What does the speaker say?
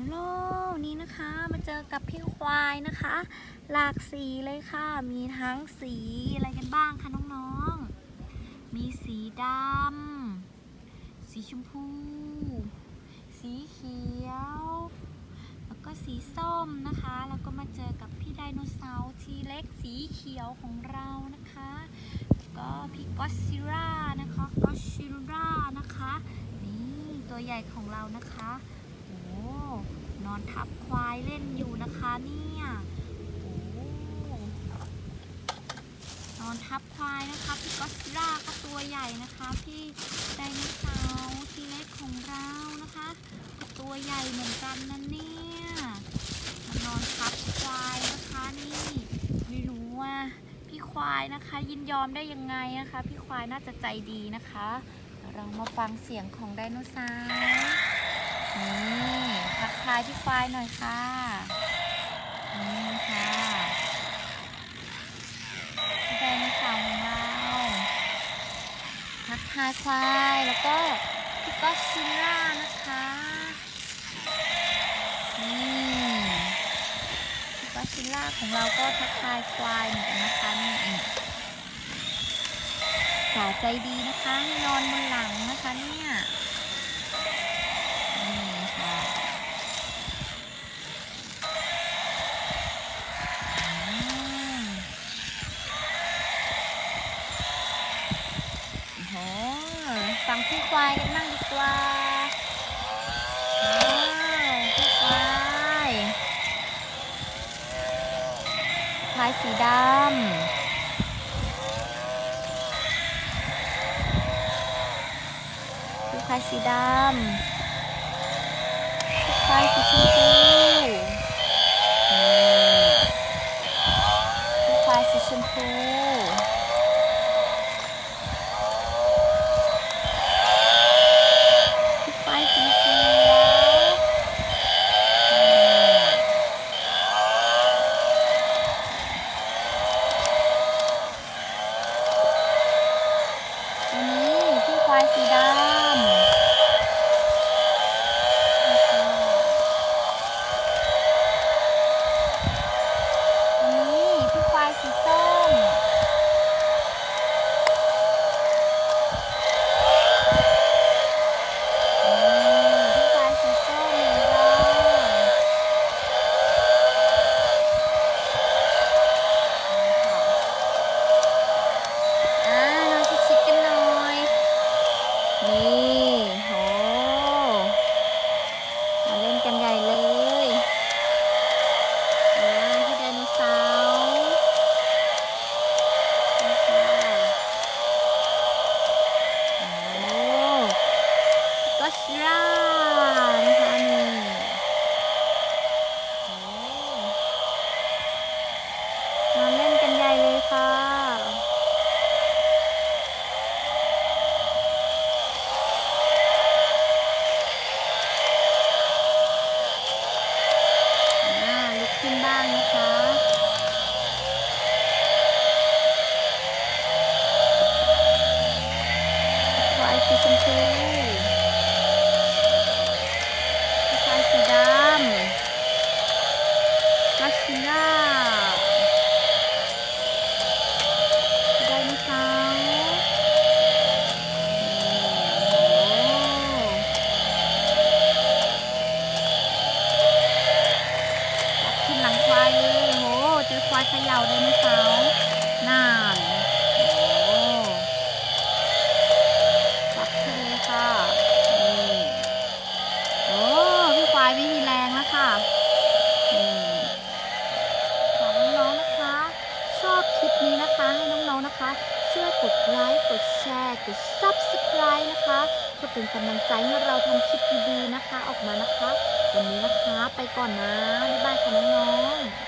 ฮัลโหลนี่นะคะมาเจอกับพี่ควายนะคะ หลากสีเลยค่ะ มีทั้งสีอะไรกันบ้างคะน้องๆ มีสีดำสีชมพู สีเขียว แล้วก็สีส้มนะคะ แล้วก็มาเจอกับพี่ไดโนเสาร์ทีเล็กสีเขียวของเรานะคะแล้วก็พี่ก็อดซิลล่านะคะก็อดซิลล่านะคะ นี่ตัวใหญ่ของเรานะคะ นอนทับควายเล่นอยู่นะคะเนี่ยนอนทับควายนะคะพี่ก็อดซิลาก็ตัวใหญ่นะคะพี่ไดโนเสาร์ทีเล็กของเรานะคะก็ตัวใหญ่เหมือนกันนะเนี่ยมานอนทับควายนะคะนี่ไม่รู้ว่าพี่ควายนะคะ ยินยอมได้ยังไงนะคะ พี่ควายน่าจะใจดีนะคะ เรามาฟังเสียงของไดโนเสาร์นี่ายพี่ควายหน่อยค่ะ นี่ค่ะพี่ไดโนเสาร์ของเราทักทายควายแล้วก็พี่ก็อดซิลล่านะคะนี่พี่ก็อดซิลล่าของเราก็ทักทายควายเหมือนกันนะคะนี่สาใจดีนะคะให้นอน พี่ควายกันบ้างดีกว่าพี่ควายควายสีดำพี่ควายสีดำควายสีชมพูนี่ควายสีชมพูควายสีเขียวตัวนี้พี่ควายสีดำนี่พี่ควายสีส้มนี่พี่ควายสีส้มเหมือนกันอ่านอนชิดๆกันหน่อย นี่โหมาเล่นกันใหญ่เลย อ่าพี่ไดโนเสาร์นะคะโอ้ก็สลานะคะนี่โอ้มาเล่นกันใหญ่เลยค่ะ อ่าลุกขึ้นบ้างนะคะควายสีชมพูควายสีดำกัสซิลล่าไดโนเสาร์นี่โอ้ ขึ้นหลังควายเลยโห เขย่าไดโนเสาร์น่านโอ้จับขึ้นเลยค่ะนี่โอ้พี่ควายไม่มีแรงแล้วค่ะนี่ของน้องๆนะคะ ชอบคลิปนี้นะคะ ให้น้องๆนะคะ ช่วยกดไลค์กดแชร์กด subscribe นะคะเพื่อเป็นกำลังใจให้เราทำคลิปดีๆนะคะ ออกมานะคะ วันนี้นะคะ ไปก่อนนะ บ๊ายบายค่ะน้องๆ